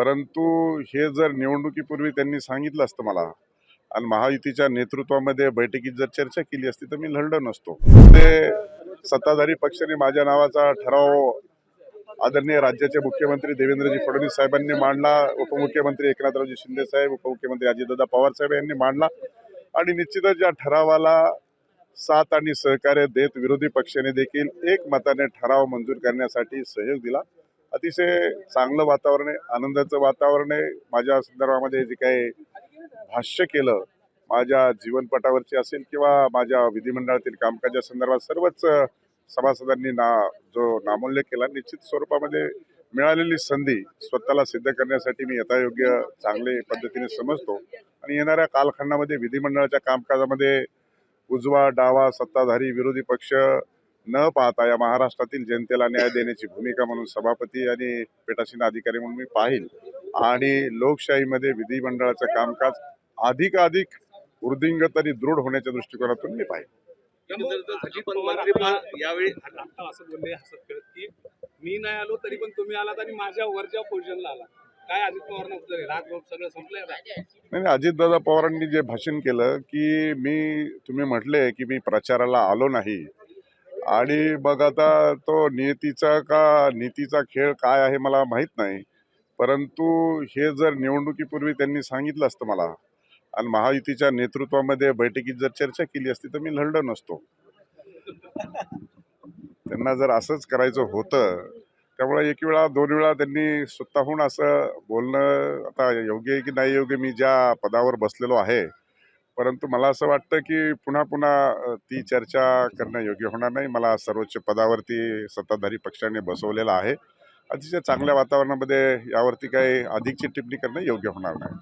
परंतु हे जर निवडणुकीपूर्वी त्यांनी सांगितलं असतं मला आणि महायुतीच्या नेतृत्वामध्ये बैठकीत जर चर्चा केली असती तर मी लढलो नसतो. ते सत्ताधारी पक्षाने माझ्या नावाचा ठराव आदरणीय राज्याचे मुख्यमंत्री देवेंद्रजी फडणवीस साहेबांनी मांडला उपमुख्यमंत्री एकनाथरावजी शिंदे साहेब उपमुख्यमंत्री अजितदादा पवार साहेब यांनी मांडला आणि निश्चितच या ठरावाला साथ आणि सहकार्य देत विरोधी पक्षाने देखील एक मताने ठराव मंजूर करण्यासाठी सहयोग दिला. अतिशय चांगलं वातावरण आहे आनंदाचं वातावरण आहे. माझ्या संदर्भामध्ये जे काही भाष्य केलं माझ्या जीवनपटावरची असेल किंवा माझ्या विधिमंडळातील कामकाजा संदर्भात सर्वच सभासदांनी ना जो नामूल्य केला निश्चित स्वरूपामध्ये मिळालेली संधी स्वतःला सिद्ध करण्यासाठी मी यथायोग्य चांगले पद्धतीने समजतो. आणि येणाऱ्या कालखंडामध्ये विधिमंडळाच्या कामकाजामध्ये उजवा डावा सत्ताधारी विरोधी पक्ष न पाहता या महाराष्ट्रातील जनतेला न्याय देण्याची भूमिका म्हणून सभापती आणि पीठासीन अधिकारी म्हणून मी पाहिल. आणि लोकशाहीमध्ये विधिमंडळाचं कामकाज अधिकाधिक वृद्धिंगत आणि दृढ होण्याच्या दृष्टिकोनातून मी पाहिल. अजित यावेळी असं बोलले की मी नाही आलो तरी पण तुम्ही आलात आणि माझ्या वरच्या पोझिशनला आला काय अजित उत्तर संपलंय नाही नाही, अजितदादा पवारांनी जे भाषण केलं की मी तुम्ही म्हटले की मी प्रचाराला आलो नाही. आणि मग आता तो नियतीचा का नीतीचा खेळ काय आहे मला माहीत नाही. परंतु हे जर निवडणुकीपूर्वी त्यांनी सांगितलं असतं मला आणि महायुतीच्या नेतृत्वामध्ये बैठकीत जर चर्चा केली असती तर मी लढलो नसतो. त्यांना जर असंच करायचं होतं त्यामुळे एक वेळा दोन वेळा त्यांनी स्वतःहून असं बोलणं आता योग्य आहे की नाही योग्य मी ज्या पदावर बसलेलो आहे परंतु मला असं वाटतं की पुन्हा पुन्हा ती चर्चा करणं योग्य होणार नाही. मला सर्वोच्च पदावरती सत्ताधारी पक्षाने बसवलेलं आहे. अतिशय चांगल्या वातावरणामध्ये यावरती काही अधिकची टिप्पणी करणं योग्य होणार नाही.